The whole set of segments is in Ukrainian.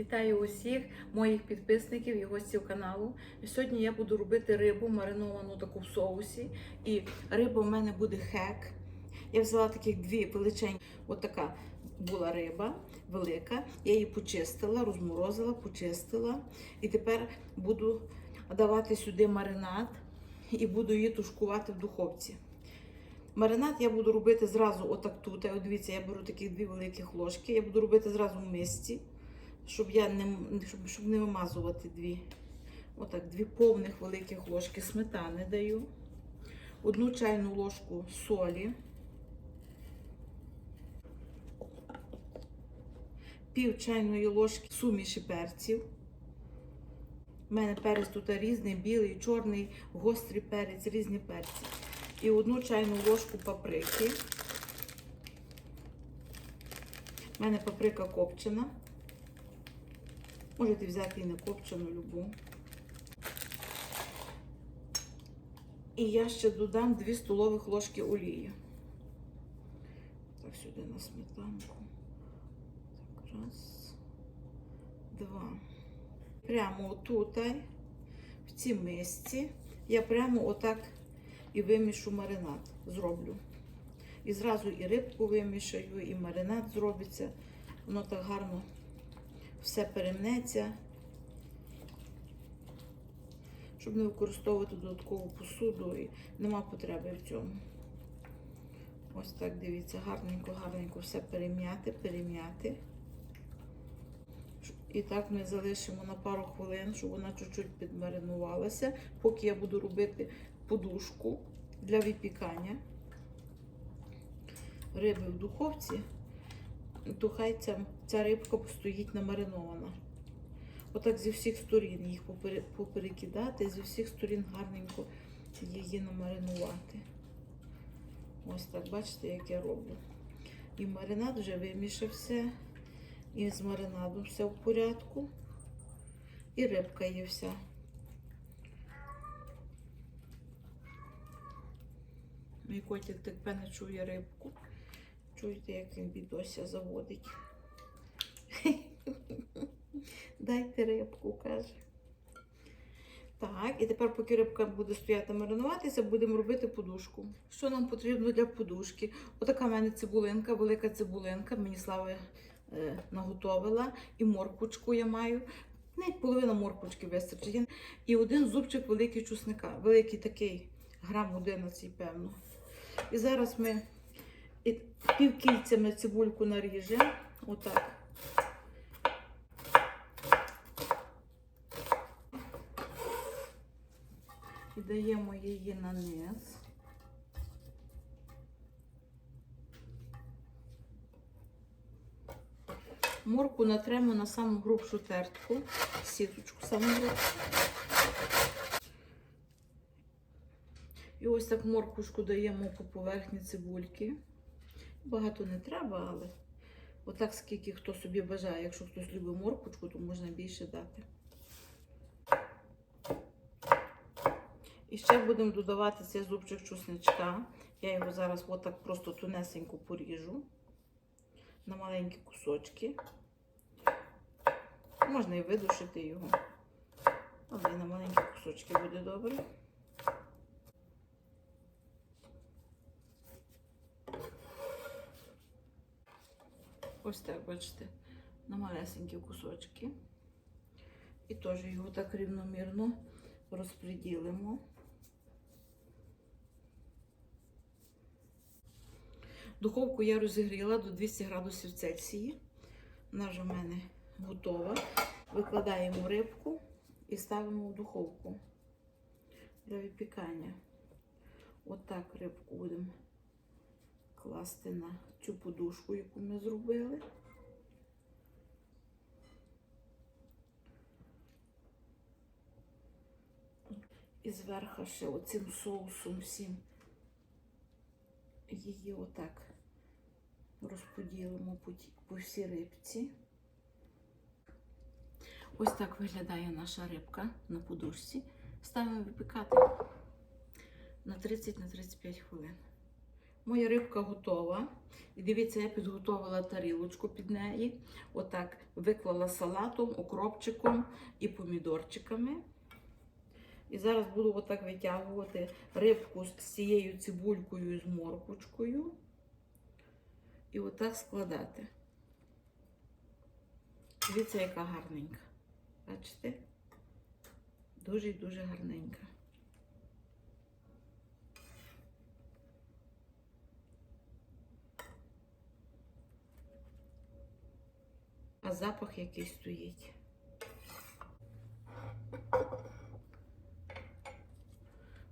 Вітаю усіх моїх підписників і гостів каналу. Сьогодні я буду робити рибу мариновану таку в соусі. І риба в мене буде хек. Я взяла таких дві величенькі. Отака була риба велика. Я її почистила, розморозила, почистила. І тепер буду давати сюди маринад і буду її тушкувати в духовці. Маринад я буду робити зразу отак тут. От дивіться, я беру такі дві великих ложки. Я буду робити зразу в мисці, щоб я не, щоб, щоб не вимазувати дві. Отак, дві повних великих ложки сметани даю. Одну чайну ложку солі. Пів чайної ложки суміші перців. У мене перець тут різний, білий, чорний, гострий перець, різні перці. І одну чайну ложку паприки. У мене паприка копчена. Можете взяти і не копчену любу. І я ще додам 2 столових ложки олії. Так, сюди на сметанку. Так, раз, два. Прямо отут, в цій мисці, я прямо отак і вимішу маринад. Зроблю. І зразу і рибку вимішаю, і маринад зробиться. Воно так гарно все перемнеться, щоб не використовувати додаткову посуду і нема потреби в цьому. Ось так дивіться, гарненько, гарненько все перем'яти, перем'яти. І так ми залишимо на пару хвилин, щоб вона чуть-чуть підмаринувалася, поки я буду робити подушку для випікання риби в духовці, то хай ця, ця рибка постоїть намаринована. Отак зі всіх сторін їх попере- поперекидати, зі всіх сторін гарненько її намаринувати. Ось так, бачите, як я роблю. І маринад вже вимішався, і з маринадом все в порядку. І рибка є вся. Мій котик так певне чує рибку. Чуєте, як він бідося заводить. Дайте рибку, каже. Так, і тепер, поки рибка буде стояти маринуватися, будемо робити подушку. Що нам потрібно для подушки? Отака в мене цибулинка, велика цибулинка. Мені слава е, наготовила. І морквочку я маю. Навіть половина морквочки вистачить. І один зубчик великий чусника. Великий такий, грам 11, певно. І зараз ми і півкільцями цибульку наріжемо. Отак. І даємо її на низ. Морку натремо на саму грубшу тертку, сіточку саму грубшу. І ось так морквушку даємо по поверхні цибульки. Багато не треба, але отак скільки хто собі бажає. Якщо хтось любить морквочку, то можна більше дати. І ще будемо додавати цей зубчик чусничка. Я його зараз отак просто тунесенько поріжу на маленькі кусочки. Можна і видушити його. Але на маленькі кусочки буде добре. Ось так, бачите, на малесенькі кусочки. І теж його так рівномірно розподілимо. Духовку я розігріла до 200 градусів Цельсії. Вона вже в мене готова. Викладаємо рибку і ставимо в духовку для випікання. Отак рибку будемо класти на цю подушку, яку ми зробили. І зверху ще оцим соусом всім її отак розподілимо по, по всій рибці. Ось так виглядає наша рибка на подушці. Ставимо випікати на 30-35 хвилин. Моя рибка готова. І дивіться, я підготувала тарілочку під неї. Отак виклала салатом, укропчиком і помідорчиками. І зараз буду отак витягувати рибку з цією цибулькою і з морквочкою. І отак складати. Дивіться, яка гарненька. Бачите? Дуже і дуже гарненька. Запах який стоїть.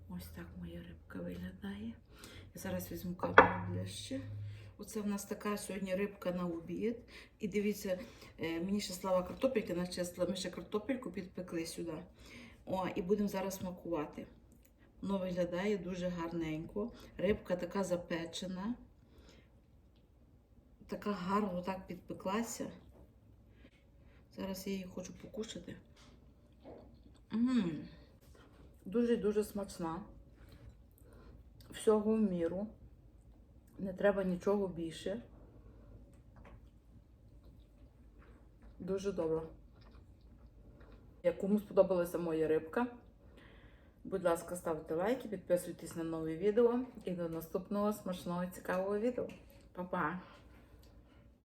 Ось так моя рибка виглядає. Я зараз візьму камеру ближче. Оце в нас така сьогодні рибка на обід. І дивіться, е, мені ще слава картопельки начисла. Ми ще картопельку підпекли сюди. О, і будемо зараз смакувати. Воно виглядає дуже гарненько. Рибка така запечена. Така гарно так підпеклася. Зараз я її хочу покушати. Дуже-дуже смачна. Всього в міру. Не треба нічого більше. Дуже добре. Як Кому сподобалася моя рибка, будь ласка, ставте лайки, підписуйтесь на нові відео і до наступного смачного цікавого відео. Па-па!